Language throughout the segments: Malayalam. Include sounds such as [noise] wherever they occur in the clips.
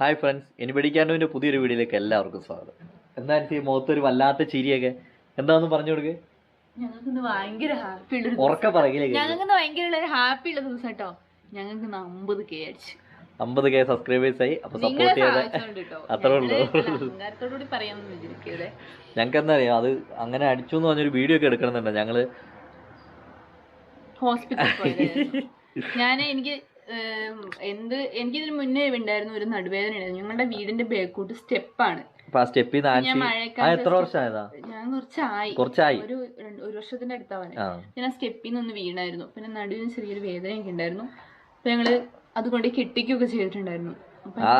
ഹായ് ഫ്രണ്ട്സ് ഇനി പഠിക്കാനുവിന്റെ പുതിയൊരു വീഡിയോയിലേക്ക് എല്ലാവർക്കും സ്വാഗതം. എന്താ എനിക്ക് ഈ മുഖത്തൊരു വല്ലാത്ത ചിരിയൊക്കെ? എന്താന്ന് പറഞ്ഞു കൊടുക്ക്? ഞങ്ങൾക്ക് ഭയങ്കര ഹാപ്പി ഉള്ള ഉറക്കെ ഞങ്ങൾക്ക് ഭയങ്കര ഉള്ള ഒരു ഹാപ്പി ഉള്ള ദിവസം കേട്ടോ ഞങ്ങൾക്ക് അമ്പത് കെ അടിച്ചു. അമ്പത് കെ സബ്സ്ക്രൈബേഴ്സ് ആയി. അപ്പൊ സപ്പോർട്ട് ചെയ്ത അത്രേ ഉള്ളൂ. ഞങ്ങൾക്ക് എന്താ അറിയാം? അത് അങ്ങനെ അടിച്ചു എന്ന് പറഞ്ഞൊരു വീഡിയോ ഒക്കെ എടുക്കണമെന്നുണ്ട്. ഞങ്ങൾ ഹോസ്പിറ്റലിൽ [laughs] ഞാൻ എനിക്ക് എന്ത് എനിക്കിതിന് മുന്നേ ഉണ്ടായിരുന്നു ഒരു നടുവേദന ഉണ്ടായിരുന്നു ഞങ്ങളുടെ വീടിന്റെ ബേക്കോട്ട് സ്റ്റെപ്പാണ് സ്റ്റെപ്പിൽ എത്ര വർഷമായതാ? ഞാൻ കുറച്ചായി. കുറച്ചായി. ഒരു ഒരു വർഷത്തിന്റെ അടുത്താവാൻ ഞാൻ ആ സ്റ്റെപ്പിൽ നിന്ന് വീണായിരുന്നു. പിന്നെ നടുവിന് ചെറിയൊരു വേദനയൊക്കെ ഉണ്ടായിരുന്നു. അപ്പൊ ഞങ്ങൾ അതുകൊണ്ട് കെട്ടിക്കുകയൊക്കെ ചെയ്തിട്ടുണ്ടായിരുന്നു.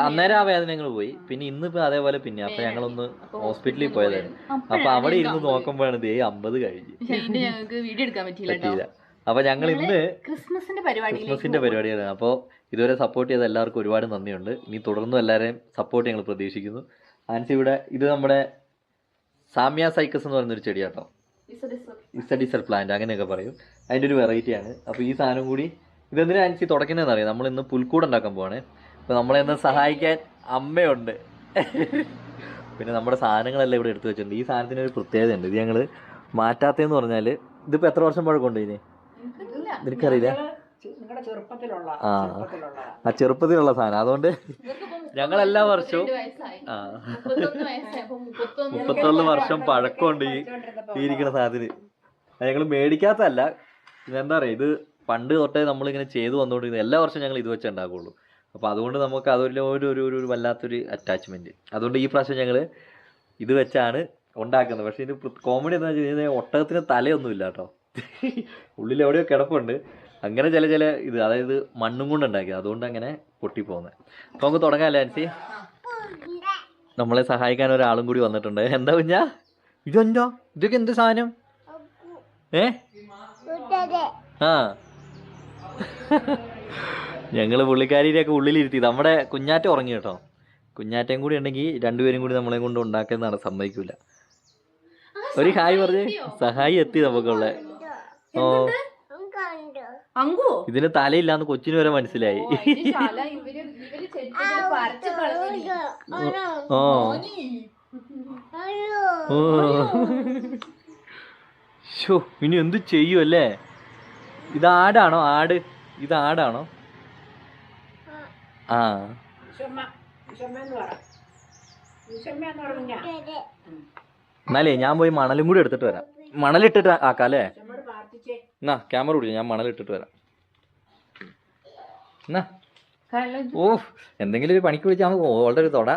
അന്നേരം ആ വേദന പോയി. പിന്നെ ഇന്നിപ്പോ അതേപോലെ പിന്നെ. അപ്പൊ ഞങ്ങളൊന്ന് ഹോസ്പിറ്റലിൽ പോയതായിരുന്നു. അപ്പൊ അവിടെ ഇരുന്ന് നോക്കുമ്പോഴാണ് ദേ അമ്പത് കഴിഞ്ഞ്. ഞങ്ങൾക്ക് വീഡിയോ എടുക്കാൻ പറ്റിയില്ല കേട്ടോ പറ്റിയില്ല അപ്പൊ ഞങ്ങൾ ഇന്ന് ക്രിസ്മസിന്റെ പരിപാടി ക്രിസ്മസിന്റെ പരിപാടിയാണ്. അപ്പോൾ ഇതുവരെ സപ്പോർട്ട് ചെയ്ത എല്ലാവർക്കും ഒരുപാട് നന്ദിയുണ്ട്. ഇനി തുടർന്നും എല്ലാവരെയും സപ്പോർട്ട് ഞങ്ങൾ പ്രതീക്ഷിക്കുന്നു. ആൻസി ഇവിടെ ഇത് നമ്മുടെ സാമ്യ സൈക്കസ് എന്ന് പറയുന്ന പറയുന്നൊരു ചെടിയാട്ടോ. ഇസഡിസർ പ്ലാന്റ് അങ്ങനെയൊക്കെ പറയും. അതിന്റെ ഒരു വെറൈറ്റി ആണ്. അപ്പോൾ ഈ സാധനം കൂടി ഇതെന്തിനാ ആൻസി തുടക്കുന്നതെന്ന് അറിയാം? നമ്മൾ ഇന്ന് പുൽക്കൂട് ഉണ്ടാക്കാൻ പോവാണ്. അപ്പോൾ നമ്മളെ ഇന്ന് സഹായിക്കാൻ അമ്മയുണ്ട്. പിന്നെ നമ്മുടെ സാധനങ്ങളെല്ലാം ഇവിടെ എടുത്തു വെച്ചിട്ടുണ്ട്. ഈ സാധനത്തിന് ഒരു പ്രത്യേകത ഉണ്ട് ഇത് ഞങ്ങൾ മാറ്റാത്തതെന്ന് പറഞ്ഞാൽ ഇതിപ്പോൾ എത്ര വർഷം പഴക്കമുണ്ട് ഇതിന്? നിനക്കറിയില്ല? നിങ്ങളുടെ ചെറുപ്പത്തിലുള്ള ആ. ചെറുപ്പത്തിലുള്ള ആ ചെറുപ്പത്തിലുള്ള സാധനം. അതുകൊണ്ട് ഞങ്ങൾ എല്ലാ വർഷവും ആ. മുപ്പത്തൊന്ന് വർഷം പഴക്കമുണ്ട് ഈ ഈ ഇരിക്കുന്ന സാധനത്തിന്. ഞങ്ങൾ മേടിക്കാത്തതല്ല. ഇതെന്താ പറയുക ഇത് പണ്ട് തൊട്ടേ നമ്മളിങ്ങനെ ചെയ്തു വന്നുകൊണ്ടിരുന്നത് എല്ലാ വർഷവും ഞങ്ങൾ ഇത് വെച്ചേ ഉണ്ടാക്കുകയുള്ളൂ അപ്പോൾ അതുകൊണ്ട് നമുക്ക് അതൊരു ഒരു ഒരു ഒരു വല്ലാത്തൊരു അറ്റാച്ച്മെന്റ് അതുകൊണ്ട് ഈ പ്രാവശ്യം ഞങ്ങൾ ഇത് വെച്ചാണ് ഉണ്ടാക്കുന്നത്. പക്ഷേ ഇത് കോമഡി എന്താ വെച്ചാൽ കഴിഞ്ഞാൽ ഒട്ടകത്തിന് തലയൊന്നുമില്ല കേട്ടോ. ഉള്ളിൽ എവിടെയോ കിടപ്പുണ്ട്. അങ്ങനെ ചില ചില ഇത് അതായത് മണ്ണും കൊണ്ട് ഉണ്ടാക്കി. അതുകൊണ്ട് അങ്ങനെ പൊട്ടിപ്പോകുന്നത് അപ്പോൾ നമുക്ക് തുടങ്ങാമല്ലേ ആൻസി നമ്മളെ സഹായിക്കാൻ ഒരാളും കൂടി വന്നിട്ടുണ്ട്. എന്താ കുഞ്ഞാ? ഇതെന്തോ? ഇതൊക്കെ എന്ത് സാധനം? ഏ? ആ. ഞങ്ങൾ പുള്ളിക്കാരിയൊക്കെ ഉള്ളിലിരുത്തി. നമ്മുടെ കുഞ്ഞാറ്റ ഉറങ്ങി കേട്ടോ. കുഞ്ഞാറ്റയും കൂടി ഉണ്ടെങ്കിൽ രണ്ടുപേരും കൂടി നമ്മളെ കൊണ്ട് ഉണ്ടാക്കുന്നതാണ് സമ്മതിക്കൂല. ഒരു ഹായ് പറഞ്ഞ് സഹായി എത്തി നമുക്കുള്ള ഓ അങ്കുവോ ഇതിന് തലയില്ലാന്ന് കൊച്ചിന് വരെ മനസ്സിലായി. ഓ, ശാല ഇവർ ഇവർ ചെറുപ്പത്തിൽ പറിച്ച് ഓ ഓ ഷോ ഇനി എന്ത് ചെയ്യും അല്ലേ? ഇത് ആടാണോ? ആട്. ഇത് ആടാണോ? ആ. എന്നാലേ ഞാൻ പോയി മണലും കൂടി എടുത്തിട്ട് വരാം. മണലിട്ടിട്ട് ആക്കാം അല്ലേ? എന്നാ ക്യാമറ പിടിച്ചു ഞാൻ മണലിട്ടിട്ട് വരാം. എന്നാ. ഓ എന്തെങ്കിലും ഒരു പണിക്ക് വിളിച്ചാൽ ഒരു തൊട.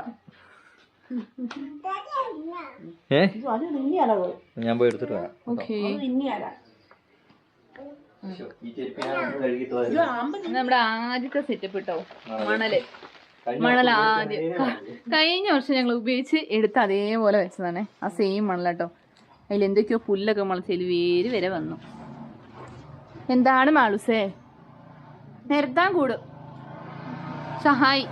ഏ? ഞാൻ പോയി എടുത്തിട്ട് വരാം. ഓക്കേ. അത് നിന്നിയാല ഇത് ആമ്പ നമ്മുടെ ആദ്യത്തെ സെറ്റപ്പ് ഇട്ടോ മണൽ. മണൽ ആദ്യം. കഴിഞ്ഞ വർഷം ഞങ്ങൾ ഉപയോഗിച്ച് എടുത്ത് അതേപോലെ വെച്ചതാണ്. ആ സെയിം മണലാട്ടോ. അതിൽ എന്തൊക്കെയോ പുല്ലൊക്കെ മുളച്ചതിൽ വേര് വരെ വന്നു. എന്താണ് മാളുസേ? നിരത്താൻ കൂടും. സഹായി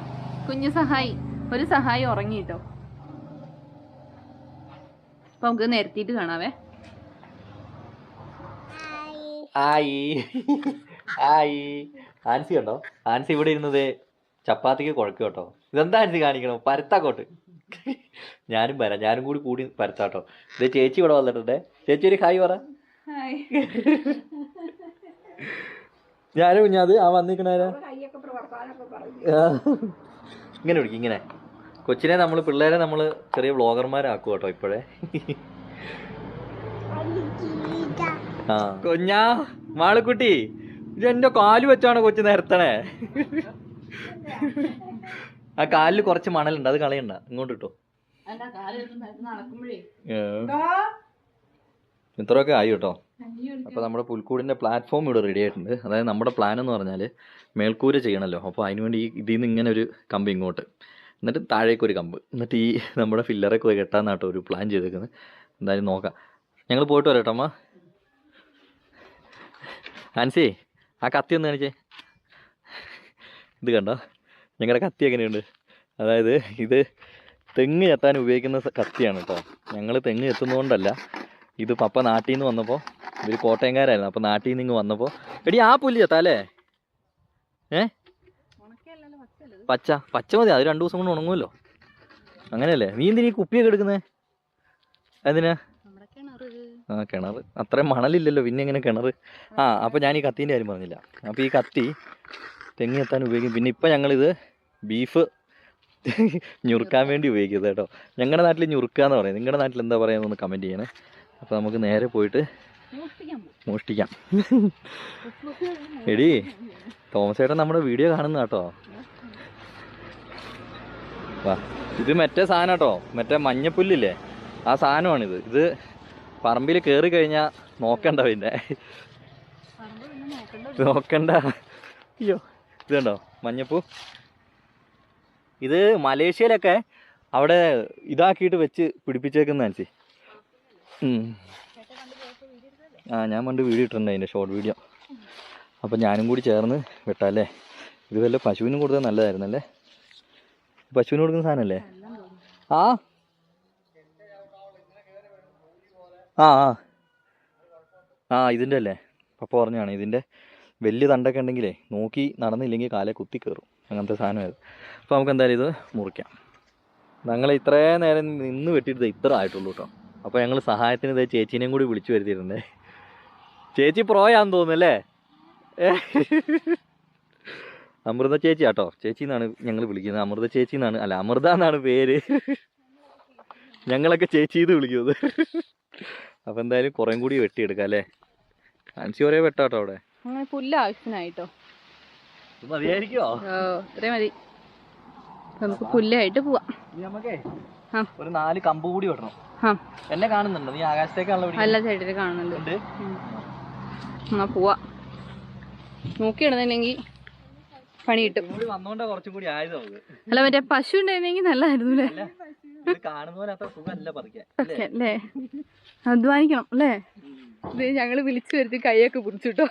കുഞ്ഞു സഹായി ഒരു സഹായി ഉറങ്ങിട്ടോ അപ്പൊ നമുക്ക് നിരത്തിയിട്ട് കാണാവേ. ആയി. ആയി. ആൻസി ഉണ്ടോ ആൻസി ഇവിടെ ഇരുന്നത് ചപ്പാത്തിക്ക് കുഴക്കും കേട്ടോ. ഇതെന്താ ആൻസി കാണിക്കണം? പരത്താക്കോട്ട് ഞാനും വരാം. ഞാനും കൂടി കൂടി പരത്താട്ടോ ഇത് ചേച്ചി ഇവിടെ വന്നിട്ടുണ്ട്. ചേച്ചി ഒരു ഹായ് പറ. ഞാനും കുഞ്ഞാത് ആ വന്നിരിക്കണാരാ. ഇങ്ങനെ പിടിക്കും ഇങ്ങനെ. കൊച്ചിനെ നമ്മൾ പിള്ളേരെ നമ്മൾ ചെറിയ വ്ളോഗർമാരാക്കും കേട്ടോ ഇപ്പോഴേ. കൊഞ്ഞാ കുഞ്ഞാ. മാളുക്കുട്ടി ഇത് എന്റെ കാൽ വെച്ചാണ് കൊച്ചു നിരത്തണേ? ആ കാലിൽ കുറച്ച് മണലുണ്ട് അത് കളയണ്ട ഇങ്ങോട്ട് ഇട്ടോ. നടക്കുമ്പോഴേ? ഇത്രയൊക്കെ ആയി കേട്ടോ. അപ്പോൾ നമ്മുടെ പുൽക്കൂടിന്റെ പ്ലാറ്റ്ഫോം ഇവിടെ റെഡി ആയിട്ടുണ്ട്. അതായത് നമ്മുടെ പ്ലാൻ എന്ന് പറഞ്ഞാൽ മേൽക്കൂര ചെയ്യണമല്ലോ അപ്പോൾ അതിനുവേണ്ടി വേണ്ടി ഇതിൽ നിന്ന് ഇങ്ങനെ ഒരു കമ്പ് ഇങ്ങോട്ട്. എന്നിട്ട് താഴേക്ക് ഒരു കമ്പ്. എന്നിട്ട് ഈ നമ്മുടെ ഫില്ലറൊക്കെ പോയി കെട്ടാന്നാട്ടോ ഒരു പ്ലാൻ ചെയ്തേക്കുന്നത് എന്തായാലും നോക്കാം. ഞങ്ങൾ പോയിട്ട് വരാം കേട്ടോ അമ്മ. ആൻസി ആ കത്തി ഒന്ന് കാണിച്ചേ. ഇത് കണ്ടോ? ഞങ്ങളുടെ കത്തി എങ്ങനെയുണ്ട്? അതായത് ഇത് തെങ്ങ് ചെത്താൻ ഉപയോഗിക്കുന്ന കത്തിയാണ് കേട്ടോ. ഞങ്ങൾ തെങ്ങ് ചെത്തുന്നതുകൊണ്ടല്ല ഇത് പപ്പ നാട്ടിൽ നിന്ന് വന്നപ്പോൾ ഇവർ കോട്ടയംകാരായിരുന്നു. അപ്പൊ നാട്ടിൽ നിന്ന് ഇങ്ങ് വന്നപ്പോൾ എടി ആ പുല്ല് ചെത്താ അല്ലേ? ഏ? പച്ച പച്ച മതി. അത് രണ്ടു ദിവസം കൊണ്ട് ഉണങ്ങുമല്ലോ. അങ്ങനെയല്ലേ? നീ ഈ കുപ്പിയൊക്കെ എടുക്കുന്നേ? എന്തിനാ? ആ കിണർ അത്രയും മണലില്ലല്ലോ പിന്നെ എങ്ങനെ കിണർ ആ അപ്പോൾ ഞാൻ ഈ കത്തീന്റെ കാര്യം പറഞ്ഞില്ല. അപ്പോൾ ഈ കത്തി തെങ്ങി എത്താൻ ഉപയോഗിക്കും. പിന്നെ ഇപ്പം ഞങ്ങളിത് ബീഫ് ഞുറുക്കാൻ വേണ്ടി ഉപയോഗിക്കുന്നത് കേട്ടോ. ഞങ്ങളുടെ നാട്ടിൽ ഞുറുക്കുക എന്ന് പറയും നിങ്ങളുടെ നാട്ടിൽ എന്താ പറയുക കമന്റ് ചെയ്യണേ. അപ്പോൾ നമുക്ക് നേരെ പോയിട്ട്. മോഷ്ടിക്കാം. എടി തോമസ് ചേട്ടൻ നമ്മുടെ വീഡിയോ കാണുന്ന കേട്ടോ. വാ ഇത് മറ്റേ സാധനം കേട്ടോ മറ്റേ മഞ്ഞപ്പുല്ലില്ലേ? ആ സാധനമാണിത്. ഇത് പറമ്പിൽ കയറി കഴിഞ്ഞാൽ നോക്കണ്ട പിന്നെ. നോക്കണ്ട. അയ്യോ ഇത് കണ്ടോ? മഞ്ഞപ്പൂ. ഇത് മലേഷ്യയിലൊക്കെ അവിടെ ഇതാക്കിയിട്ട് വെച്ച് പിടിപ്പിച്ചേക്കുന്ന അനുസരിച്ച് ആ ഞാൻ പണ്ട് വീഡിയോ ഇട്ടിട്ടുണ്ട് അതിന്റെ ഷോർട്ട് വീഡിയോ അപ്പം ഞാനും കൂടി ചേർന്ന് വെട്ടാല്ലേ? ഇത് വല്ല പശുവിനും കൊടുത്താൽ നല്ലതായിരുന്നല്ലേ? പശുവിന് കൊടുക്കുന്ന സാധനമല്ലേ ആ. ആ ആ. ആ ഇതിന്റെ അല്ലേ? പപ്പ പറഞ്ഞാണ് ഇതിന്റെ വലിയ തണ്ടൊക്കെ ഉണ്ടെങ്കിലേ നോക്കി നടന്നില്ലെങ്കിൽ കാലെ കുത്തി കയറും അങ്ങനത്തെ സാധനമായത് അപ്പോൾ നമുക്ക് എന്തായാലും ഇത് മുറിക്കാം. ഞങ്ങൾ ഇത്രേ നേരം നിന്ന് വെട്ടിയിട്ട് ഇത്ര ആയിട്ടുള്ളൂ കേട്ടോ. അപ്പോൾ ഞങ്ങൾ സഹായത്തിന് ചേച്ചീനെയും കൂടി വിളിച്ചു വരുത്തിയിരുന്നേ ചേച്ചി പ്രോയാന്ന് തോന്നുന്നല്ലേ അമൃത ചേച്ചി ആട്ടോ. ചേച്ചി എന്നാണ് ഞങ്ങൾ വിളിക്കുന്നത്. അമൃത ചേച്ചി എന്നാണ് അല്ല അമൃത എന്നാണ് പേര്. ഞങ്ങളൊക്കെ ചേച്ചി ഇത് വിളിക്കുന്നത്. അപ്പോൾ എന്തായാലും കുറേം കൂടി വെട്ടിയെടുക്കാം അല്ലേ? ആൻസി ഒരേ വെട്ടാട്ടോ അവിടെ. പുല്ല് ആവശ്യത്തിനായിട്ടോ. മതിയായിരിക്കോ ഇത്രയും മതി. അപ്പൊ നമുക്ക് പുല്ലായിട്ട് പോവാം. ഒരു നാല് കമ്പ് കൂടി വെട്ടണം. എന്നെ കാണുന്നുണ്ടോ? നീ ആകാശത്തേക്കാണല്ലോ അല്ല ചേട്ടര് കാണുന്നുണ്ട്. എന്നാ പോവാ. നോക്കിയിടുന്നില്ലെങ്കിൽ പണി കിട്ടും അല്ല മറ്റേ പശു ഉണ്ടായിരുന്നെങ്കിൽ നല്ലതായിരുന്നു അല്ലേ അധ്വാനിക്കണം അല്ലേ? ഇത് ഞങ്ങൾ വിളിച്ചു വരുത്തി കൈയൊക്കെ പിടിച്ചിട്ടോ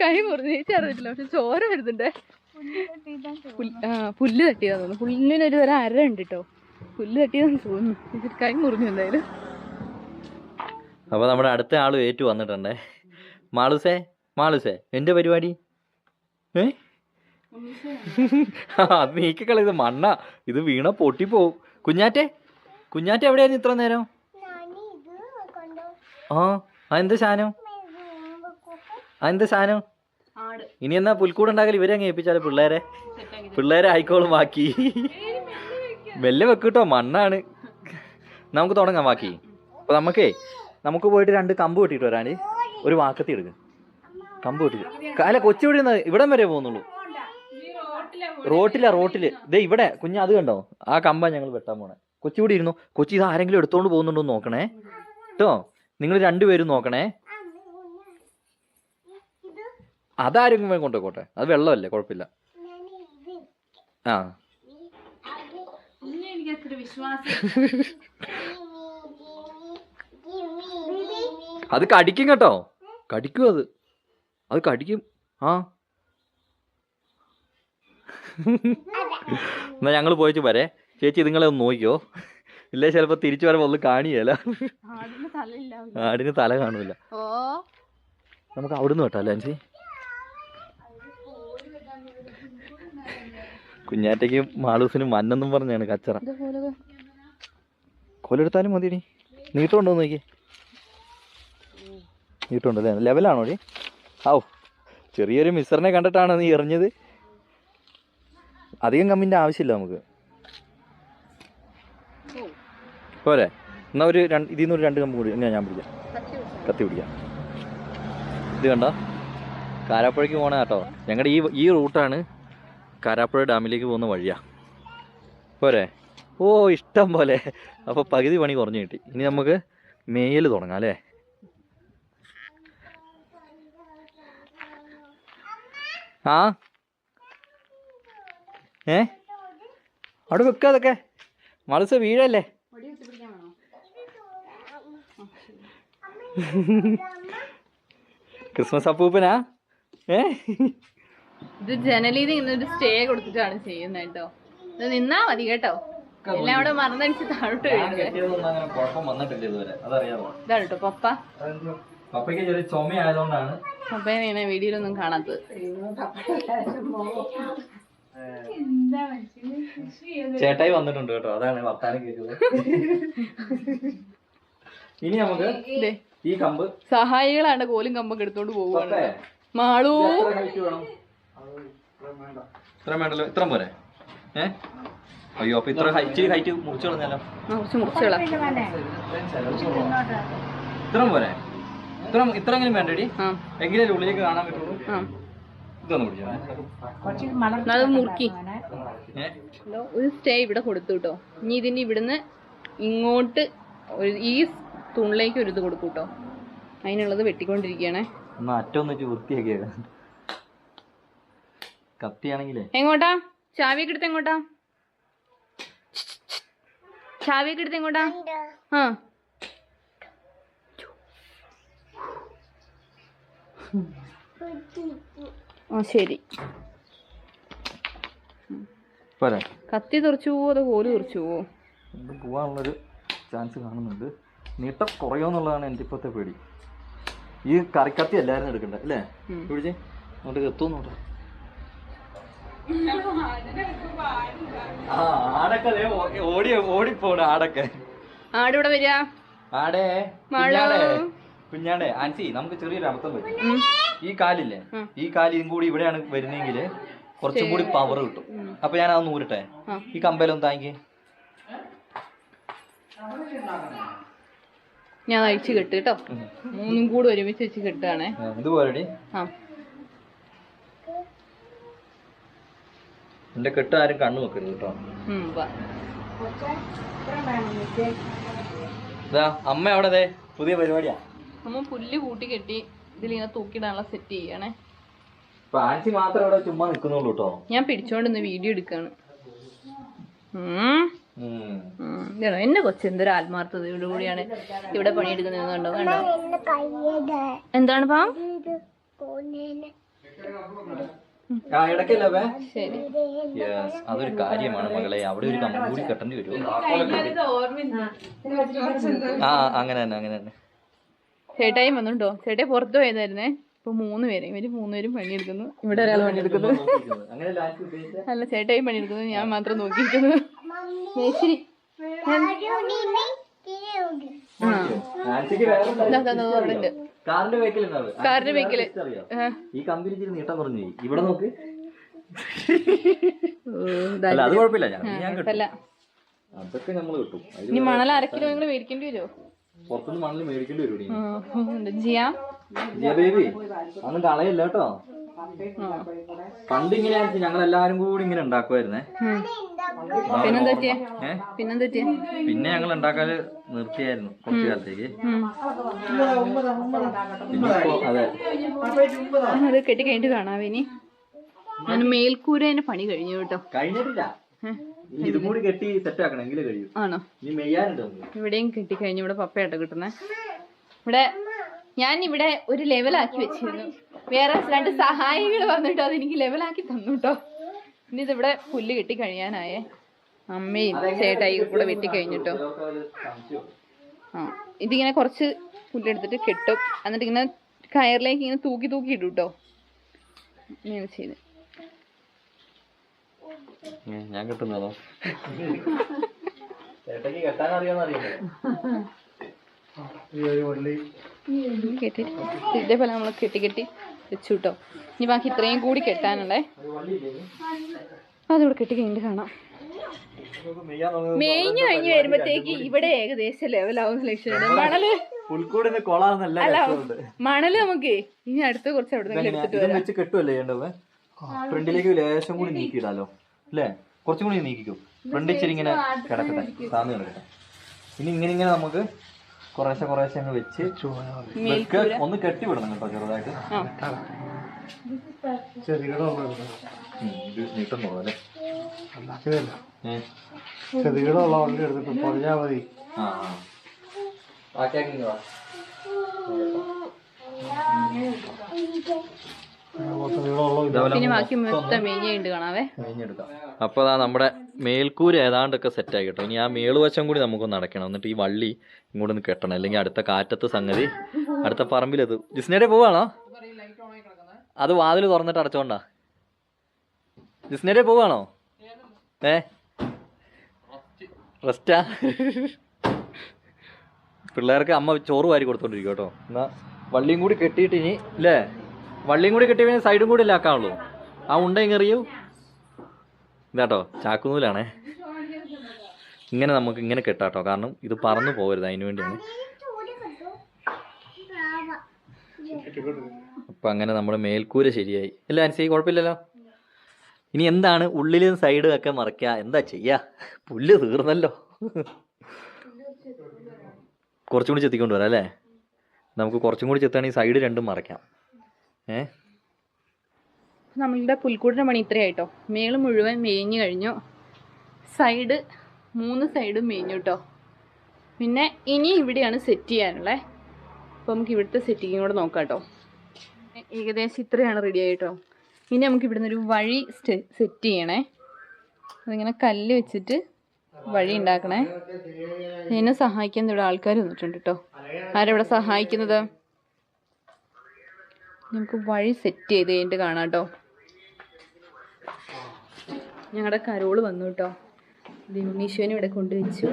കൈ മുറിഞ്ഞ് ചേർന്നിട്ടില്ല പക്ഷെ ചോര വരുന്നുണ്ടേ. പുല്ല് തട്ടിയതാന്ന് തോന്നുന്നു. പുല്ലിനൊരു തരം അര ഉണ്ട് കേട്ടോ പുല്ല് തട്ടിയതെന്ന് തോന്നുന്നു. കൈ മുറിഞ്ഞു എന്തായാലും. അപ്പൊ നമ്മുടെ അടുത്ത ആൾ ഏറ്റു വന്നിട്ടുണ്ടേ. മാളുസേ മാളുസേ എന്റെ പരിപാടി? ഏ? [laughs] അത് നീക്കിക്കള ഇത് മണ്ണ. ഇത് വീണ പൊട്ടിപ്പോവും കുഞ്ഞാറ്റെ കുഞ്ഞാറ്റെ എവിടെയായിരുന്നു ഇത്ര നേരം? ആ അതെന്ത് സാധനം? അതെന്ത് സാധനം? ആട്. ഇനി എന്നാ പുൽക്കൂട് ഉണ്ടാക്കൽ ഇവരെ അങ്ങ് ഏൽപ്പിച്ചാലോ പിള്ളേരെ? പിള്ളേരെ ആയിക്കോളും ബാക്കി. വെല്ല വെക്കൂട്ടോ മണ്ണാണ്. നമുക്ക് തുടങ്ങാം ബാക്കി. അപ്പൊ നമുക്കേ നമുക്ക് പോയിട്ട് രണ്ട് കമ്പ് വെട്ടിയിട്ട് വരാന് ഒരു വാക്കത്തി എടുക്ക്. കമ്പ് വെട്ടിട്ട് അല്ല കൊച്ചു ഇവിടെ ഇവിടം വരെ പോകുന്നുള്ളൂ. റോട്ടില റോട്ടിൽ. ദേ ഇവിടെ. കുഞ്ഞ അത് കണ്ടോ? ആ കമ്പ ഞങ്ങൾ വെട്ടാൻ പോണേ. കൊച്ചി ഇവിടെ ഇരുന്നു. കൊച്ചി ഇത് ആരെങ്കിലും എടുത്തോണ്ട് പോകുന്നുണ്ടോ എന്ന് നോക്കണേ. കേട്ടോ നിങ്ങൾ രണ്ടുപേരും നോക്കണേ. അതാരെങ്കിലും കൊണ്ടുപോയിക്കോട്ടെ അത് വെള്ളമല്ലേ കുഴപ്പമില്ല. ആ [laughs] എനിക്ക് അത്ര വിശ്വാസം അത് കടിക്കും കേട്ടോ. കടിക്കും അത്. അത് കടിക്കും. ആ. എന്നാ ഞങ്ങൾ പോയിട്ട് വരെ. ചേച്ചി നിങ്ങളെ ഒന്ന് നോക്കിയോ ഇല്ലേ ചിലപ്പോ തിരിച്ചു വരുമ്പോ ഒന്നും കാണിയല്ല ആടിന് തല കാണൂല. നമുക്ക് അവിടുന്ന് കേട്ടോ അല്ലേ അഞ്ചി? കുഞ്ഞാറ്റയ്ക്കും മാളൂസിനും മന്നെന്നും പറഞ്ഞാണ് കച്ചറ. കൊലെടുത്താലും മതിയടി. നീട്ടമുണ്ടോ നോക്കി അല്ലേ? ലെവലാണോ നീ? ഔ ചെറിയൊരു മിസ്സറിനെ കണ്ടിട്ടാണ് നീ എറിഞ്ഞത്. അധികം കമ്മിന്റെ ആവശ്യമില്ല നമുക്ക്. പോരെ. എന്നാൽ ഒരു രണ്ട് ഇതിൽ നിന്നൊരു രണ്ട് കമ്പ് കൂടി ഞാൻ പിടിക്കാം. കത്തി പിടിക്കാം. ഇത് കണ്ടോ? കാരാപ്പുഴയ്ക്ക് പോകണ കേട്ടോ. ഞങ്ങളുടെ ഈ ഈ റൂട്ടാണ് കാരാപ്പുഴ ഡാമിലേക്ക് പോകുന്ന വഴിയാണ് പോരെ. ഓ ഇഷ്ടം പോലെ. അപ്പോൾ പകുതി പണി കുറഞ്ഞു കിട്ടി. ഇനി നമുക്ക് മേയൽ തുടങ്ങാം അല്ലേ? ആ? ഏ? അവിടെ വെക്കുക അതൊക്കെ. മളസ് വീഴല്ലേ? ക്രിസ്മസ് അപ്പൂപ്പനാ? ഏ? ഇത് ജനലീതി ഇന്നൊരു സ്റ്റേ കൊടുത്തിട്ടാണ് ചെയ്യുന്നത് കേട്ടോ. ഇത് നിന്നാ മതി കേട്ടോ. എല്ലാം അവിടെ മറന്നടിച്ച് താഴോട്ട് വീഴുന്നത്. ഇതാണ് കേട്ടോ പപ്പ. പപ്പയ്ക്ക് ചെറിയ ചുമ ആയതുകൊണ്ടാണ് പപ്പേനെ വീഡിയോയിലൊന്നും കാണാത്തത്. ചേട്ടായി വന്നിട്ടുണ്ട് കേട്ടോ. അതാണ് വർത്താനം കേട്ടത് ഇനി നമുക്ക് ഈ കമ്പ് സഹായികളാണ് കോലും കമ്പൊക്കെ എടുത്തോണ്ട് പോവുകയാണ് മാളൂ. ഇത്ര വേണ്ടല്ലോ. ഇത്ര പോരെ. ഏ? അയ്യോ അപ്പൊ ഇത്ര ഹൈറ്റ് ഹൈറ്റ് മുറിച്ചു കളഞ്ഞാലോ? മുറിച്ചുകളാ ഇത്ര പോരെ. ഇത്ര ഇത്രയെങ്കിലും വേണ്ടടി. എങ്കിലേ ഉള്ളിലേക്ക് കാണാൻ പറ്റുള്ളൂ. ഇതൊന്ന് അത് മുറുക്കി. ഒരു സ്റ്റേ ഇവിടെ കൊടുത്തു കേട്ടോ ഇനി ഇതിന് ഇവിടുന്ന് ഇങ്ങോട്ട് ഈ തൂണിലേക്ക് ഒരു ഇത് കൊടുക്കും കേട്ടോ അതിനുള്ളത് വെട്ടിക്കൊണ്ടിരിക്കുകയാണേ. കത്തിയാണെങ്കിലേ. എങ്ങോട്ടാ? ചാവിയൊക്കെ എടുത്ത് എങ്ങോട്ടാ? ചാവിയൊക്കെ എടുത്ത് എങ്ങോട്ടാ? ആ. ആ ശരി. പോരെ. കത്തി തെറിച്ചു പോവോ അതോ കോൽ തെറിച്ചു പോവോ? ഇത് പോവാനുള്ളൊരു ചാൻസ് കാണുന്നുണ്ട്. നീട്ടം കുറയോന്നുള്ളതാണ് എന്റെ ഇപ്പോഴത്തെ പേടി. ഈ കറിക്കത്തി എല്ലാവരും എടുക്കണ്ട അല്ലേ. പിടിച്ചേ. അങ്ങോട്ട് എത്തുന്നുണ്ട് ആ ആടൊക്കെ ദേ ഓ- ഓടി ഓടിപ്പോണ് ആടൊക്കെ. ആടിവിടെ വരിക? ആടേ മാളോ? കുഞ്ഞാടേ. കുഞ്ഞാടേ ആൻസി നമുക്ക് ചെറിയൊരു പറ്റും. ഉം. ഈ കാലില്ലേ? ഈ കാലിയും കൂടി ഇവിടെയാണ് വരുന്നെങ്കിൽ കുറച്ചും കൂടി പവർ കിട്ടും. അപ്പൊ ഞാൻ അത് നൂരിട്ടെ ഈ കമ്പലൊന്ന് താങ്കി ഞാൻ അഴിച്ചു കെട്ട് കേട്ടോ. മൂന്നും കൂടി ഒരുമിച്ച് വെച്ച് കെട്ടുകയാണേ ഇതുപോലെ എന്റെ കെട്ട് ആരും കണ്ണു വെക്കരുത് കേട്ടോ. അമ്മ അവിടെ പുതിയ പരിപാടിയാ. നമ്മ പുല്ല് കൂട്ടി കെട്ടി ഇതിലിങ്ങനെ തൂക്കിടാനുള്ള സെറ്റ് ചെയ്യണേ. മാത്രം ഇവിടെ ചുമ്മാ കേട്ടോ ഞാൻ പിടിച്ചോണ്ട് വീഡിയോ എടുക്കാണ്. എന്നെ കൊച്ചു എന്തൊരു ആത്മാർത്ഥതയോടു കൂടിയാണ് ഇവിടെ പണിയെടുക്കുന്നത് കണ്ടോ? കണ്ടോ? എന്താണ് പാം അതൊരു കാര്യമാണ് മകളെ. അവിടെ ഒരു കമ്പൂടി കൂടി കെട്ടേണ്ടി വരും. ആ അങ്ങനെ തന്നെ അങ്ങനെ തന്നെ. ചേട്ടായും വന്നുണ്ടോ ചേട്ടായി പുറത്തു പോയതായിരുന്നേ. ഇപ്പൊ മൂന്ന് പേര്. ഇവർ മൂന്നുപേരും പണിയെടുക്കുന്നു. ഇവിടെ ഒരാൾ പണിയെടുക്കുന്നു. അല്ല ചേട്ടായും പണിയെടുക്കുന്നു. ഞാൻ മാത്രം നോക്കിയിരിക്കുന്നു. മേശിരി. കാറിന്റെ കാറിന്റെ. ഈ നീട്ടം കുറഞ്ഞു. ഇവിടെ നോക്ക്. അത് കുഴപ്പമില്ല. ഞാൻ അതൊക്കെ നമ്മൾ കിട്ടും. ഇനി മണൽ അരക്കിലോ നിങ്ങൾ മേടിക്കേണ്ടി വരുമോ? പുറത്തുനിന്ന് മണ്ണിൽ മേടിക്കേണ്ടി വരും ചെയ്യാം ജിയ? ബേബി അതൊന്നും കളയല്ല കേട്ടോ? പണ്ട് ഇങ്ങനെ ഞങ്ങൾ എല്ലാരും കൂടി ഇങ്ങനെ ഉണ്ടാക്കുമായിരുന്നേ ഉം. പിന്നെന്താ പറ്റിയേ ഏ? പിന്നെന്താ പറ്റിയേ പിന്നെ ഞങ്ങൾ ഉണ്ടാക്കാൽ നിർത്തിയായിരുന്നു കുറച്ചു കാലത്തേക്ക്. അതെ. അത് കെട്ടി കഴിഞ്ഞിട്ട് കാണാവേ ഇനി. ഞാൻ മേൽക്കൂര പണി കഴിഞ്ഞു കേട്ടോ. കഴിഞ്ഞിട്ടില്ല. ഇതും കൂടി കെട്ടി സെറ്റ് ആക്കണം എങ്കിലേ കഴിയും. ആണോ? ഇനി മെയ്യാനുണ്ട് ഇവിടെയും കെട്ടി കഴിഞ്ഞു ഇവിടെ പപ്പയാട്ടോ കിട്ടുന്നേ. ഇവിടെ ഞാൻ ഇവിടെ ഒരു ലെവലാക്കി വെച്ചിരുന്നു. വേറെ രണ്ട് സഹായികൾ വന്നിട്ടോ അതെനിക്ക് ലെവലാക്കി തന്നു കേട്ടോ ഇനി ഇതിവിടെ പുല്ല് കെട്ടി കഴിയാനായേ. അമ്മയും ചേട്ടായി കൂടെ വെട്ടി കഴിഞ്ഞിട്ടോ ആ ഇതിങ്ങനെ കുറച്ച് പുല്ലെടുത്തിട്ട് കെട്ടും. എന്നിട്ട് ഇങ്ങനെ കയറിലേക്ക് ഇങ്ങനെ തൂക്കി തൂക്കി ഇടും കേട്ടോ ഇങ്ങനെ ചെയ്ത്. ഞാൻ കിട്ടുന്നതോ [laughs] ചേട്ടക്ക് കെട്ടാൻ ഇതേപോലെ നമ്മൾ കെട്ടി കെട്ടി വെച്ചു കേട്ടോ ഇനി ബാക്കി ഇത്രയും കൂടി കെട്ടാനുള്ളേ? അതിവിടെ കെട്ടി കഴിഞ്ഞിട്ട് കാണാം. മേഞ്ഞു കഴിഞ്ഞ് വരുമ്പത്തേക്ക് ഇവിടെ ഏകദേശം ലെവലാവും മണൽ അല്ല മണൽ നമുക്ക് ഇനി അടുത്ത് കുറച്ച് അവിടെ നിന്ന് എടുത്തിട്ട് വരാം. ഫ്രണ്ടിലേക്ക് ലേശം കൂടി നീക്കിയിടാലോ? അല്ലേ കുറച്ചും കൂടി നീക്കിക്കോ. ഫ്രണ്ട് ഇച്ചിരി ഇങ്ങനെ കിടക്കട്ടെ. താന്ന് കിടക്കട്ടെ. ഇനി ഇങ്ങനെ ഇങ്ങനെ നമുക്ക് കുറേശ്ശെ കുറേശ്ശെ അങ്ങ് വെച്ച് വെക്ക് ഒന്ന് കെട്ടി വിടണം കേട്ടോ ചെറുതായിട്ട്. നീട്ടുന്നു അല്ലേ? ഏ? ചെറുകിടമുള്ള വണ്ടി എടുത്തിട്ട് പറഞ്ഞാൽ മതി. ആ അപ്പോൾ അതാ നമ്മുടെ മേൽക്കൂര ഏതാണ്ടൊക്കെ സെറ്റ് ആയി കേട്ടോ. ഇനി ആ മേളുവശം കൂടി നമുക്കൊന്ന് നടക്കണം എന്നിട്ട് ഈ വള്ളി ഇങ്ങോട്ടൊന്ന് കെട്ടണം. അല്ലെങ്കിൽ അടുത്ത കാറ്റത്ത് സംഗതി അടുത്ത പറമ്പിലെത്തും ജിസ്നയുടെ പോവാണോ? അത് വാതിൽ തുറന്നിട്ട് അടച്ചോണ്ടാ. ജിസ്നയുടെ പോവാണോ? ഏ? റെസ്റ്റാ? പിള്ളേർക്ക് അമ്മ ചോറ് വാരി കൊടുത്തോണ്ടിരിക്കും കേട്ടോ. എന്നാ വള്ളിയും കൂടി കെട്ടിയിട്ട് ഇനി ഇല്ലേ വള്ളിയും കൂടി കിട്ടിയ സൈഡും കൂടി ഇല്ലാക്കാണല്ലോ ആ ഉണ്ട ഇങ്ങറിയൂ ഇതാട്ടോ ചാക്കുനൂലാണേ ഇങ്ങനെ നമുക്ക് ഇങ്ങനെ കെട്ടാട്ടോ കാരണം ഇത് പറന്നു പോകരുത് അതിനു വേണ്ടിയാണ്. അപ്പൊ അങ്ങനെ നമ്മുടെ മേൽക്കൂര ശരിയായി. ഇല്ല അനുസരി കുഴപ്പമില്ലല്ലോ. ഇനി എന്താണ് ഉള്ളിലും സൈഡും ഒക്കെ മറയ്ക്കുക എന്താ ചെയ്യാ? പുല്ല് തീർന്നല്ലോ. കുറച്ചും കൂടി ചെത്തിക്കൊണ്ട് വരാം അല്ലേ? നമുക്ക് കുറച്ചും കൂടി ചെത്തുകയാണെങ്കിൽ സൈഡ് രണ്ടും മറയ്ക്കാം നമ്മളുടെ പുൽക്കൂടിന്റെ പണി ഇത്രയായിട്ടോ മേൾ മുഴുവൻ മേഞ്ഞു കഴിഞ്ഞു. സൈഡ് മൂന്ന് സൈഡും മേഞ്ഞു കേട്ടോ പിന്നെ ഇനി ഇവിടെയാണ് സെറ്റ് ചെയ്യാനുള്ളത് അപ്പോൾ നമുക്ക് ഇവിടുത്തെ സെറ്റിങ്ങും കൂടെ നോക്കാം കേട്ടോ ഏകദേശം ഇത്രയാണ് റെഡി ആയിട്ടോ. ഇനി നമുക്ക് ഇവിടുന്ന് ഒരു വഴി സെറ്റ് ചെയ്യണേ. അതിങ്ങനെ കല്ല് വെച്ചിട്ട് വഴി ഉണ്ടാക്കണേ. എന്നെ സഹായിക്കാൻ ഇവിടെ ആൾക്കാർ വന്നിട്ടുണ്ട് കേട്ടോ ആരവിടെ സഹായിക്കുന്നത്? നമുക്ക് വഴി സെറ്റ് ചെയ്ത് കഴിഞ്ഞിട്ട് കാണാം കേട്ടോ ഞങ്ങളുടെ കരോൾ വന്നു കേട്ടോ ഉണ്ണീശ്വരനും ഇവിടെ കൊണ്ടുവച്ചു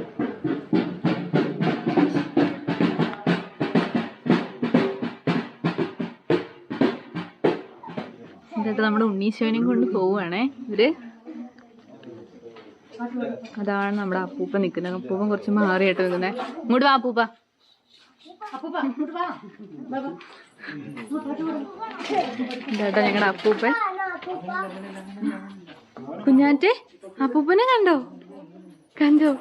ഇതൊക്കെ നമ്മുടെ ഉണ്ണീശ്വരനും കൊണ്ട് പോവുകയാണേ ഇവർ അതാണ് നമ്മുടെ അപ്പൂപ്പ നിൽക്കുന്നത് അപ്പൂപ്പൻ കുറച്ച് മാറിയായിട്ട് നിൽക്കുന്നത് ഇങ്ങോട്ട് വാ അപ്പൂപ്പ. ഇതാട്ടോ ഞങ്ങളുടെ അപ്പൂപ്പൻ. കുഞ്ഞാറ്റെ അപ്പൂപ്പനെ കണ്ടോ? കണ്ടോ?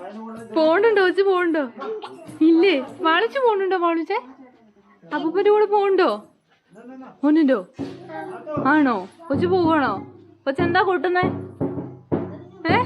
പോണ്ടോ വെച്ച് പോണ്ടോ ഇല്ലേ? വാളിച്ച് പോണുണ്ടോ വാളിച്ചേ? അപ്പൂപ്പന്റെ കൂടെ പോണുണ്ടോ? ആണോ? ഒച്ച പോവാണോ? ഒച്ച എന്താ കൊട്ടുന്നേ? ഏ?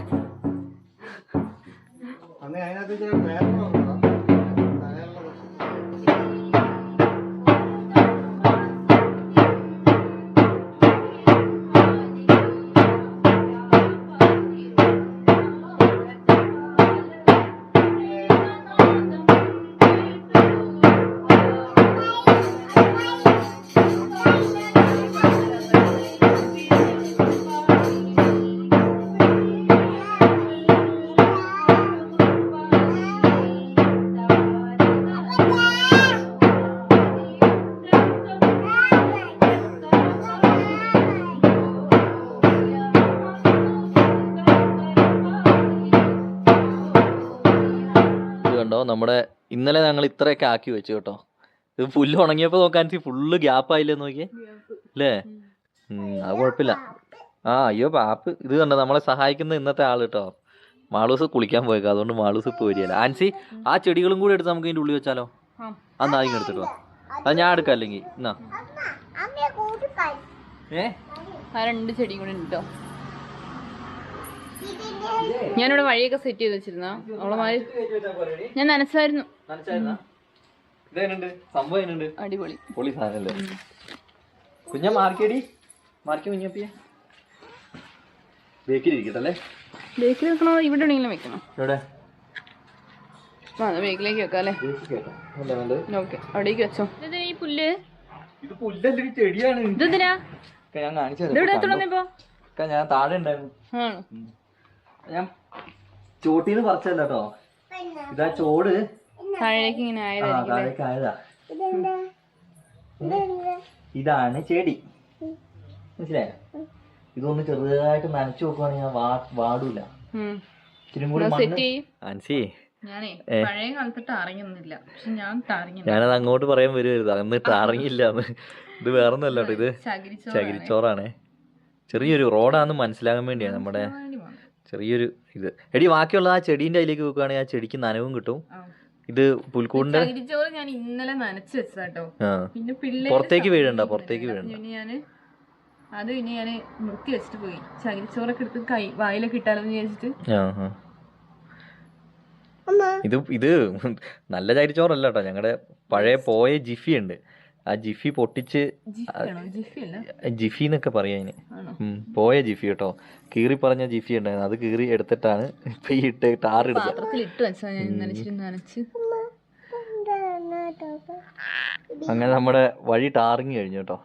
കണ്ടോ നമ്മുടെ ഇന്നലെ ഞങ്ങൾ ഇത്രയൊക്കെ ആക്കി വെച്ചു കേട്ടോ. ഇത് ഫുള്ള് ഉണങ്ങിയപ്പോൾ നോക്കാൻ ഫുള്ള് ഗ്യാപ്പ് ആയില്ലേ നോക്കിയേ? അല്ലേ അത് കുഴപ്പമില്ല. ആ അയ്യോ പാപ്പ് ഇത് കണ്ടോ? നമ്മളെ സഹായിക്കുന്ന ഇന്നത്തെ ആൾ കേട്ടോ. മാളൂസ് കുളിക്കാൻ പോയേക്കാം അതുകൊണ്ട് മാളൂസ് ഇപ്പോൾ വരികയല്ല. ആൻസി ആ ചെടികളും കൂടി എടുത്ത് നമുക്ക് ഇതിന്റെ ഉള്ളി വെച്ചാലോ? ആ. നായി എടുത്തിട്ടോ. അത് ഞാൻ എടുക്കാം അല്ലെങ്കിൽ. എന്നാ. ഏ? ആ രണ്ട് ചെടിയും കൂടി ഉണ്ട് കേട്ടോ. ഞാനിവിടെ വഴിയൊക്കെ സെറ്റ് ചെയ്ത് വെച്ചിരുന്ന അവളമാര് ഞാൻ നനച്ചായിരുന്നു. അടിപൊളി. പൊളി സാധനല്ലേ? കുഞ്ഞ മാർക്കേടി. മാർക്കി കുഞ്ഞപ്പിയ. ബേക്കിലിരിക്കട്ടല്ലേ ബേക്കിൽ വെക്കണോ? ഇവിടെ എവിടെയെങ്കിലും വെക്കണോ? എവിടെ? ആ ബേക്കിലേക്ക് വെക്കാം അല്ലേ? ബേക്കിൽ ഓക്കെ അവിടേക്ക് വെച്ചോ. ഈ പുല്ല്? ഇത് പുല്ലല്ല ഒരു ചെടിയാണ്. ഇതെന്തിനാ? ഞാൻ കാണിച്ചു ഞാൻ താഴെ ഉണ്ടായിരുന്നു. ആണോ? ഞാൻ ചോട്ടീന്ന് പറിച്ചല്ല കേട്ടോ ഇതാ ചോട്. താഴേക്ക് ഇങ്ങനെ ആ? താഴേക്ക് ആയതാ. ഇതാണ് ചെടി. മനസ്സിലായോ? ഇതൊന്ന് ചെറുതായിട്ട് നനച്ചു നോക്കുവാണെങ്കിൽ ഞാൻ വാടൂല. കൂടി മണ്ണ് ആൻസി. ഞാനേ പഴയ കാലത്ത് ടാറിങ്ങൊന്നുമില്ല പക്ഷെ ഞാൻ ഞാനത് അങ്ങോട്ട് പറയാൻ വരുമായിരുന്നു അന്ന് ടാറിങ്ങില്ല ഇത് വേറൊന്നല്ല കേട്ടോ ഇത്. ചകിരിച്ചോറാണ്. ചെറിയൊരു റോഡാന്ന് മനസ്സിലാകാൻ വേണ്ടിയാണ് നമ്മുടെ. ചെറിയൊരു ഇത്. എടി ബാക്കിയുള്ള ആ ചെടീന്റെ അതിലേക്ക് വെക്കുകയാണെങ്കിൽ ആ ചെടിക്ക് നനവും കിട്ടും. ഇത് പുൽക്കൂടിന്റെ ചകിരിച്ചോറ് ഞാൻ ഇന്നലെ നനച്ചു വെച്ചതാട്ടോ. പിന്നെ പിള്ളേർ പുറത്തേക്ക് വീഴണ്ട, പുറത്തേക്ക് വീഴണ്ട. ഞാൻ അത് പിന്നെ ഞാൻ നിർത്തി വെച്ചിട്ട് പോയി. ചകിരിച്ചോറൊക്കെ എടുത്ത് കൈ വായിലൊക്കെ ഇട്ടാലോന്ന് വിചാരിച്ചിട്ട്. ആ ആ. ഇത് ഇത് നല്ല ചകിരിച്ചോറല്ല കേട്ടോ ഞങ്ങളുടെ പഴയ പോയ ജിഫി ഉണ്ട് ആ ജിഫി പൊട്ടിച്ച് ജിഫി അല്ല എന്നൊക്കെ പറയാ അതിന്. പോയ ജിഫി കേട്ടോ. കീറി പറഞ്ഞ ജിഫി ഉണ്ടായിരുന്നു. അത് കീറി എടുത്തിട്ടാണ് ഇപ്പൊ ഈ ഇട്ട് ടാർ അങ്ങനെ നമ്മുടെ വഴി ടാറിങ് കഴിഞ്ഞു കേട്ടോ.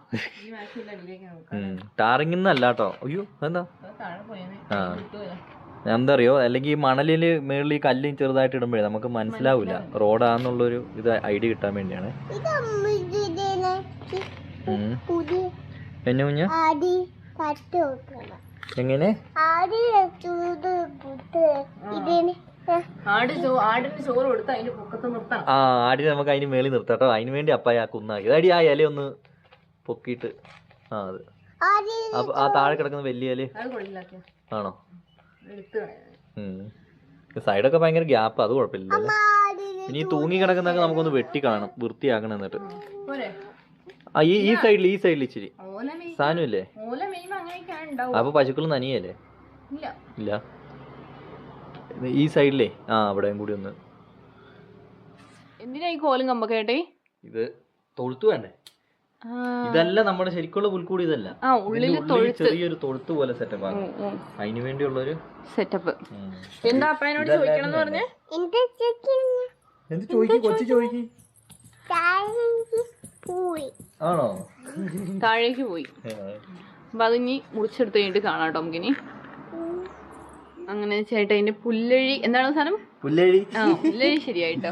ടാറിങ് എന്നല്ല കേട്ടോ. അയ്യോ എന്താ ആ. എന്താ അറിയോ അല്ലെങ്കിൽ ഈ മണലിൽ മേളിൽ ഈ കല്ലും ചെറുതായിട്ട് ഇടുമ്പോഴേ നമുക്ക് മനസ്സിലാവില്ല. റോഡാന്നുള്ളൊരു ഇത് ഐഡിയ കിട്ടാൻ വേണ്ടിയാണ്. ഉം. പിന്നെ കുഞ്ഞ? എങ്ങനെ? ആടിന് ആ ആടി നമുക്ക് അതിന് മേളിൽ നിർത്താം കേട്ടോ. അതിന് വേണ്ടി അപ്പായ ആ കുന്നാക്കി അടി ആ ഇല ഒന്ന് പൊക്കിയിട്ട്. ആ അത്. ആടി അപ്പൊ ആ താഴെ കിടക്കുന്ന വലിയ ഇല ആണോ? എടുത്ത് സൈഡൊക്കെ ഭയങ്കര ഗ്യാപ്പ് അത് കുഴപ്പമില്ല. ഇനി തൂങ്ങി കിടക്കുന്നൊക്കെ നമുക്കൊന്ന് വെട്ടി കാണണം വൃത്തിയാക്കണം എന്നിട്ട്. ആ ഈ ഈ സൈഡിൽ ഈ സൈഡിൽ ഇച്ചിരി. സാധനം ഇല്ലേ? അപ്പൊ പശുക്കൾ നനിയല്ലേ? ഇല്ല. ഇല്ല. ഈ സൈഡിലേ ആ അവിടെയും കൂടി ഒന്ന്. എന്തിനാ ഈ കോലും കമ്പൊക്കെ ഏട്ടേ ഇത് തൊഴുത്തു വേണ്ടേ? ഇതല്ല നമ്മുടെ ശരിക്കുള്ള പുൽക്കൂടി ഇതല്ല. തൊഴുത്ത്. ചെറിയൊരു തൊഴുത്ത് പോലെ സെറ്റപ്പ് ആണ് വേണ്ടിയുള്ള ഒരു സെറ്റപ്പ് എന്താ അപ്പനോട് ചോദിക്കണം എന്ന് പറഞ്ഞേ? എന്റെ ചെക്കിന് എന്ത് ചോദിക്കും? കൊച്ചു ചോദിക്കും. താഴേക്ക് പോയി. ആണോ? താഴേക്ക് പോയി. അപ്പൊ അത് ഇനി മുറിച്ചെടുത്ത് കഴിഞ്ഞിട്ട് കാണാം കേട്ടോ നമുക്കിനി. അങ്ങനെ ചേട്ടാ ഇതിന്റെ പുല്ലഴി എന്താണ് സാധനം? പുല്ലഴി. ആ പുല്ലഴി ശരിയായിട്ടോ.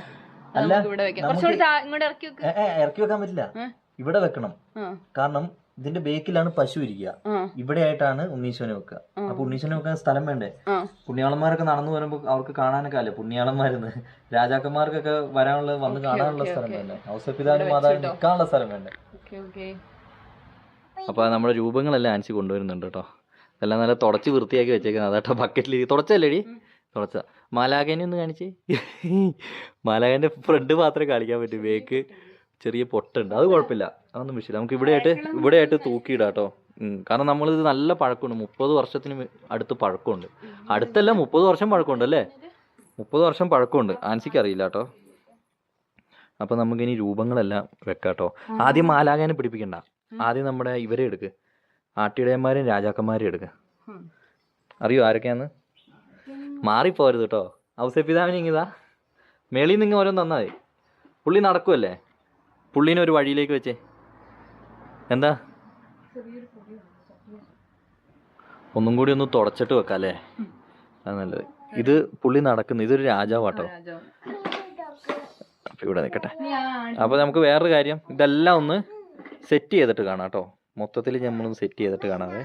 നമുക്ക് ഇവിടെ വെക്കാം. കുറച്ചുകൂടി ഇങ്ങോട്ട് ഇറക്കി വെക്ക്. വെക്കാൻ പറ്റില്ല? ഇവിടെ വെക്കണം. കാരണം ഇതിന്റെ ബേക്കിലാണ് പശു ഇരിക്കുക. ഇവിടെ ആയിട്ടാണ് ഉണ്ണീശ്വനെ വെക്കുക. അപ്പൊ ഉണ്ണീശ്വനെ വെക്കാൻ സ്ഥലം വേണ്ടേ? പുണ്യാളന്മാരൊക്കെ നടന്നു വരുമ്പോൾ അവർക്ക് കാണാനൊക്കെ അല്ലേ? പുണ്യാളന്മാരെന്ന്. രാജാക്കന്മാർക്കൊക്കെ വരാനുള്ള വന്ന് കാണാനുള്ള സ്ഥലം വേണ്ടേ? ഔസപിതാനും മാതാവിനും നിൽക്കാനുള്ള സ്ഥലം വേണ്ടേ? Okay okay. അപ്പൊ നമ്മുടെ രൂപങ്ങളെല്ലാം ആൻസി കൊണ്ടുവരുന്നുണ്ട് കേട്ടോ. എല്ലാം നല്ല തുടച്ച് വൃത്തിയാക്കി വെച്ചേക്കുന്നത്. അതാട്ടോ ബക്കറ്റിൽ തുടച്ചല്ലേടി തുടച്ച. മാലാഖേനെ ഒന്ന് കാണിച്ചേ. മാലാഖേന്റെ ഫ്രണ്ട് മാത്രമേ കാണിക്കാൻ പറ്റൂ. ബേക്ക് ചെറിയ പൊട്ടുണ്ട്. അത് കുഴപ്പമില്ല. അതൊന്നും വിഷയമില്ല. നമുക്ക് ഇവിടെ ആയിട്ട് ഇവിടെ ആയിട്ട് തൂക്കിയിടാം കേട്ടോ. കാരണം നമ്മളിത് നല്ല പഴക്കമുണ്ട്. മുപ്പത് വർഷത്തിന് അടുത്ത് പഴക്കമുണ്ട്. അടുത്തല്ല മുപ്പത് വർഷം പഴക്കമുണ്ട് അല്ലേ? മുപ്പത് വർഷം പഴക്കമുണ്ട്. ആൻസിക്ക് അറിയില്ല കേട്ടോ. അപ്പൊ നമുക്കിനി രൂപങ്ങളെല്ലാം വെക്കാം കേട്ടോ. ആദ്യം മാലാഖനെ പിടിപ്പിക്കണ്ട. ആദ്യം നമ്മുടെ ഇവരെ എടുക്ക്. ആട്ടിടയന്മാരെയും രാജാക്കന്മാരെയും എടുക്ക്. അറിയോ ആരൊക്കെയാന്ന്? മാറിപ്പോരുത് കേട്ടോ. ഔസപിതാവിന് ഇങ്ങിതാ മേളിൽ നിന്ന് ഓരോന്ന് തന്നാ മതി. പുള്ളി നടക്കുമല്ലേ പുള്ളീനെ ഒരു വഴിയിലേക്ക് വെച്ചേ. എന്താ? ഒന്നും കൂടി ഒന്ന് തുടച്ചിട്ട് വെക്കാം അല്ലേ അത് നല്ലത്. ഇത് പുള്ളി നടക്കുന്നു. ഇതൊരു രാജാവാട്ടോ. രാജാവ് അപ്പൊ ഇവിടെ നിൽക്കട്ടെ. അപ്പൊ അപ്പോൾ നമുക്ക് വേറൊരു കാര്യം. ഇതെല്ലാം ഒന്ന് സെറ്റ് ചെയ്തിട്ട് കാണാം കേട്ടോ. മൊത്തത്തിൽ നമ്മളൊന്ന് സെറ്റ് ചെയ്തിട്ട് കാണാതെ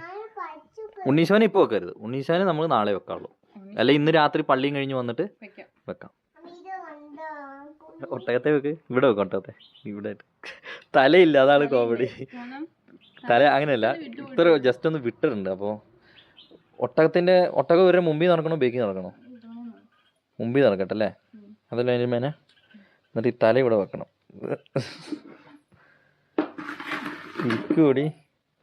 ഉണ്ണീശോനെ ഇപ്പോൾ വെക്കരുത്. ഉണ്ണീശോനെ നമ്മൾ നാളെ വെക്കാവുള്ളൂ. അല്ലെ ഇന്ന് രാത്രി പള്ളിയും കഴിഞ്ഞ് വന്നിട്ട് വെക്കാം. ഒട്ടകത്തെ വെക്ക്. ഇവിടെ വെക്ക് ഒട്ടകത്തെ. ഇവിടെ. തലയില്ല. അതാണ് കോമഡി തല അങ്ങനെയല്ല. ഇത്ര ജസ്റ്റ് ഒന്ന് വിട്ടിട്ടുണ്ട്. അപ്പോൾ ഒട്ടകത്തിന്റെ ഒട്ടകം വരെ മുമ്പിൽ നടക്കണോ ബേക്കി നടക്കണോ? മുമ്പിൽ നടക്കട്ടെ അല്ലേ? അതല്ല അതിന് മേനെ എന്നിട്ട് ഈ തല ഇവിടെ വെക്കണം. ഇരിക്കൂടി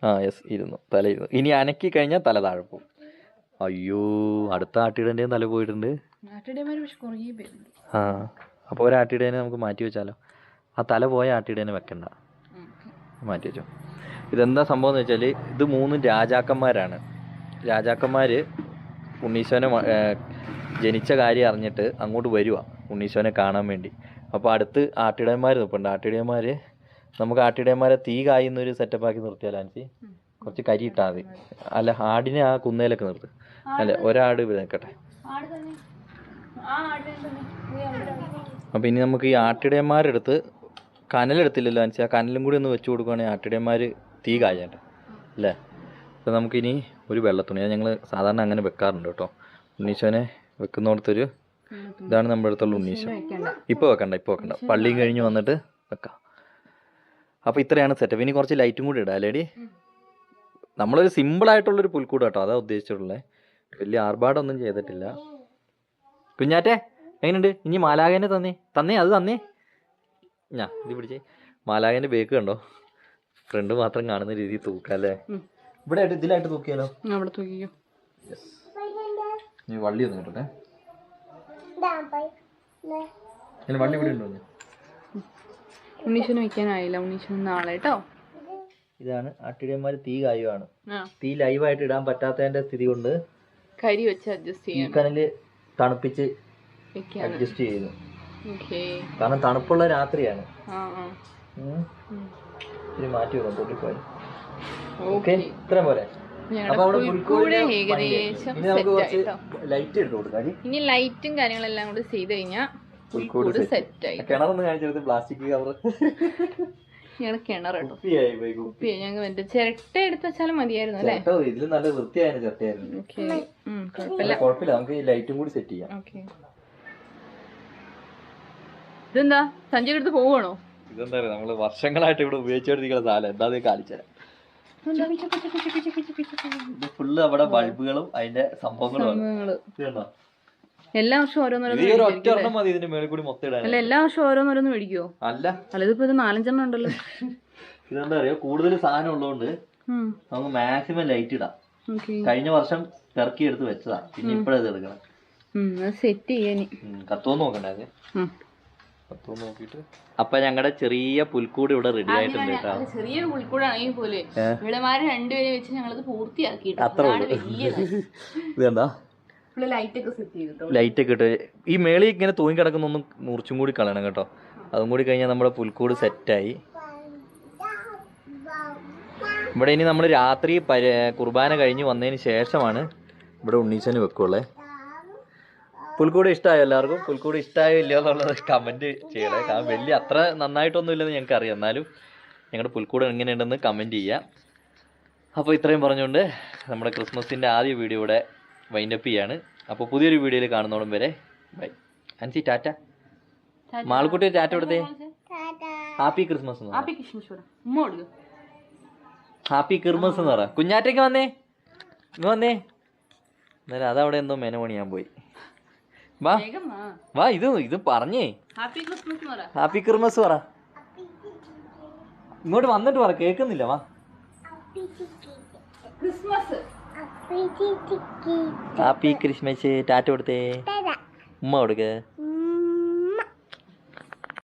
ആ യെസ് ഇരുന്നു. തല ഇരുന്നു. ഇനി അനക്കി കഴിഞ്ഞാൽ തല താഴെ പോകും. അയ്യോ അടുത്ത ആട്ടിടേന്റെയും തല പോയിട്ടുണ്ട്. ആ. അപ്പോൾ ഒരു ആട്ടിടേനെ നമുക്ക് മാറ്റി വെച്ചാലോ? ആ തല പോയ ആട്ടിടേനെ വെക്കണ്ട. മാറ്റി വെച്ചോ. ഇതെന്താ സംഭവം എന്ന് വെച്ചാൽ ഇത് മൂന്ന് രാജാക്കന്മാരാണ്. രാജാക്കന്മാർ ഉണ്ണീശോനെ ജനിച്ച കാര്യം അറിഞ്ഞിട്ട് അങ്ങോട്ട് വരുക ഉണ്ണീശോനെ കാണാൻ വേണ്ടി. അപ്പോൾ അടുത്ത് ആട്ടിടയന്മാർ നിൽപ്പുണ്ട് ആട്ടിടയന്മാർ നമുക്ക് ആട്ടിടയന്മാരെ തീ കായുന്നൊരു സെറ്റപ്പ് ആക്കി നിർത്തിയാലോ ആൻസി? കുറച്ച് കരി ഇട്ടാൽ മതി. അല്ല ആടിനെ ആ കുന്നേലൊക്കെ നിർത്തും. അല്ല ഒരാട് ഇവിടെ നിൽക്കട്ടെ അപ്പോൾ ഇനി നമുക്ക് ഈ ആട്ടിടയന്മാരെടുത്ത് കനലെടുത്തില്ലല്ലോ അനുസരിച്ച് ആ കനലും കൂടി ഒന്ന് വെച്ച് കൊടുക്കുകയാണെങ്കിൽ ആട്ടിടയന്മാർ തീ കായണ്ട? അല്ലേ? അപ്പോൾ നമുക്കിനി ഒരു വെള്ളത്തുണി. അത് ഞങ്ങൾ സാധാരണ അങ്ങനെ വെക്കാറുണ്ട് കേട്ടോ. ഉണ്ണീശോനെ വെക്കുന്നിടത്തൊരു ഇതാണ് നമ്മുടെ അടുത്തുള്ള ഉണ്ണീശോ. ഇപ്പോൾ വെക്കണ്ട. ഇപ്പോൾ വെക്കണ്ട പള്ളിയും കഴിഞ്ഞ് വന്നിട്ട് വെക്കാം. അപ്പോൾ ഇത്രയാണ് സെറ്റപ്പ് ഇനി കുറച്ച് ലൈറ്റും കൂടി ഇടാം അല്ലേടി? നമ്മളൊരു സിമ്പിൾ ആയിട്ടുള്ളൊരു പുൽക്കൂട് കേട്ടോ. അതാ ഉദ്ദേശിച്ചിട്ടുള്ളത് വലിയ ആർഭാടൊന്നും ചെയ്തിട്ടില്ല. കുഞ്ഞാറ്റെ എങ്ങനെയുണ്ട്? ഇനി മാലാകേനെ തന്നേ. തന്നേ അത് തന്നേ. ഞാ ഇത് പിടിച്ചേ. മാലാകേന്റെ ബേക്ക് കണ്ടോ? ഫ്രണ്ട് മാത്രം കാണുന്ന രീതിയിൽ തൂക്കാല്ലേ. ഇവിടെ ഇതിലായിട്ട് തൂക്കിയാലോ? അവിടെ തൂക്കിക്കോ. നീ വള്ളി ഒന്ന് കിട്ടട്ടെ. വള്ളി ഇവിടെ ഉണ്ടോ ഉണ്ണീശന് വെക്കാനായില്ല ഉണ്ണീശന് നാളെ കേട്ടോ. ഇതാണ് അട്ടിടിയന്മാർ തീ കായുവാണ്. തീ ലൈവായിട്ട് ഇടാൻ പറ്റാത്തതിന്റെ സ്ഥിതി കൊണ്ട് കരി വെച്ച് അഡ്ജസ്റ്റ് ചെയ്യാൻ കനൽ തണുപ്പിച്ച് അഡ്ജസ്റ്റ് ചെയ്യുന്നു ഓക്കേ കാരണം തണുപ്പുള്ള രാത്രിയാണ്. ഇത്തിരി മാറ്റി വെക്കാം പൊട്ടിപ്പോയി ഓക്കെ ഓക്കെ പോലെ ലൈറ്റ് എടുത്ത് കൊടുക്കാം ഇനി ലൈറ്റും കാര്യങ്ങളെല്ലാം കൂടി ചെയ്ത് കഴിഞ്ഞാൽ പുൽക്കൂട്. സെറ്റ് ആയി. കിണറൊന്ന് കാണിച്ചെടുത്ത് പ്ലാസ്റ്റിക് കവർ ഞങ്ങൾ കിണർ കുപ്പിയായി. ഞങ്ങൾ മറ്റേ ചിരട്ട എടുത്ത് വെച്ചാലും മതിയായിരുന്നു അല്ലേ? ഇതിൽ നല്ല വൃത്തിയായിരുന്നു ചിരട്ടയായിരുന്നു. കുഴപ്പമില്ല. നമുക്ക് ലൈറ്റും കൂടി സെറ്റ് ചെയ്യാം. ഇതെന്താ? സഞ്ജയുടെ അടുത്ത് പോവാണോ ഇതെന്താ പറയുക നമ്മൾ വർഷങ്ങളായിട്ട് ഇവിടെ ഉപയോഗിച്ചുകൊണ്ടിരിക്കുന്ന സാധനം. എന്താ അത് കാണിച്ചുതരാം ഇത് ഫുള്ള് അവിടെ ബൾബുകളും അതിന്റെ സംഭവങ്ങളും? എല്ലാ വർഷവും ഓരോന്നോരോന്ന് ഈ ഒരു ഒറ്റ മേടിക്കും ഒരെണ്ണം മതി ഇതിന്റെ മേളിൽ കൂടി മൊത്തം ഇടാൻ അല്ല എല്ലാ വർഷവും ഓരോന്നോരോന്ന് മേടിക്കുവോ? അല്ല. അല്ല ഇതിപ്പോ ഇത് നാലഞ്ചെണ്ണം ഉണ്ടല്ലോ. ഇതെന്താ പറയാ കൂടുതൽ സാധനം ഉള്ളതുകൊണ്ട് നമുക്ക് മാക്സിമം ലൈറ്റ് ഇടാം. ഓക്കെ. കഴിഞ്ഞ വർഷം പെറക്കി എടുത്ത് വെച്ചതാ. പിന്നെ ഇപ്പഴത് എടുക്കണം. സെറ്റ് ചെയ്യാനി കത്തോന്ന് നോക്കണ്ടേ അപ്പൊ ഞങ്ങളുടെ ചെറിയ പുൽക്കൂട് ഇവിടെ റെഡി ആയിട്ടുണ്ട് കേട്ടോ. ചെറിയൊരു പുൽക്കൂടാണെങ്കിൽ പോലെ? ഇവിടെമാര് രണ്ടുപേരെ വെച്ച് ഞങ്ങളത് പൂർത്തിയാക്കി അത്രേ ഉള്ളൂ. വലിയത് ഇത് കണ്ടാ? ഇവിടെ ലൈറ്റ് ഒക്കെ ഇട്ട്. ഈ മേളി ഇങ്ങനെ തൂങ്ങി കിടക്കുന്ന ഒന്നും മുറിച്ചും കൂടി കളയണം കേട്ടോ. അതും കൂടി കഴിഞ്ഞാൽ നമ്മുടെ പുൽക്കൂട് സെറ്റായി ഇവിടെ ഇനി നമ്മൾ രാത്രി കുർബാന കഴിഞ്ഞ് വന്നതിന് ശേഷമാണ് ഇവിടെ ഉണ്ണീച്ചന് വെക്കുള്ളേ പുൽക്കൂട് ഇഷ്ടമായോ എല്ലാവർക്കും? പുൽക്കൂട് ഇഷ്ടമായോ ഇല്ലയോ എന്നുള്ളത് കമന്റ് ചെയ്യണേ. കാരണം വലിയ അത്ര നന്നായിട്ടൊന്നും ഇല്ലെന്ന് ഞങ്ങൾക്ക് അറിയാം എന്നാലും ഞങ്ങളുടെ പുൽക്കൂട് എങ്ങനെയുണ്ടെന്ന് കമന്റ് ചെയ്യുക അപ്പോൾ ഇത്രയും പറഞ്ഞുകൊണ്ട് നമ്മുടെ ക്രിസ്മസിന്റെ ആദ്യ വീഡിയോ ഇവിടെ വൈൻഡപ്പ് ചെയ്യാണ്. അപ്പോൾ പുതിയൊരു വീഡിയോയിൽ കാണുന്നോളും വരെ ബൈ അൻസി ടാറ്റ. മാൾക്കുട്ടി ടാറ്റ കൊടുത്തേ ഹാപ്പി ക്രിസ്മസ് ഹാപ്പി ക്രിസ്മസ് എന്ന് പറ. കുഞ്ഞാറ്റയ്ക്ക് വന്നേ. ഇങ്ങ് വന്നേ. എന്നാലും അതവിടെ എന്തോ മെനമണിയാൻ പോയി. വാ. വേഗം വാ. ഇത് ഇത് പറഞ്ഞേ. ഹാപ്പി ക്രിസ്മസ് പറ. ഹാപ്പി ക്രിസ്മസ് പറ. ഇങ്ങോട്ട് വന്നിട്ട് പറ കേക്കുന്നില്ല വാ. ക്രിസ്മസ് ഹാപ്പി ക്രിസ്മസ് ടാറ്റ കൊടുത്തേ. ഉമ്മ കൊടുക്ക്.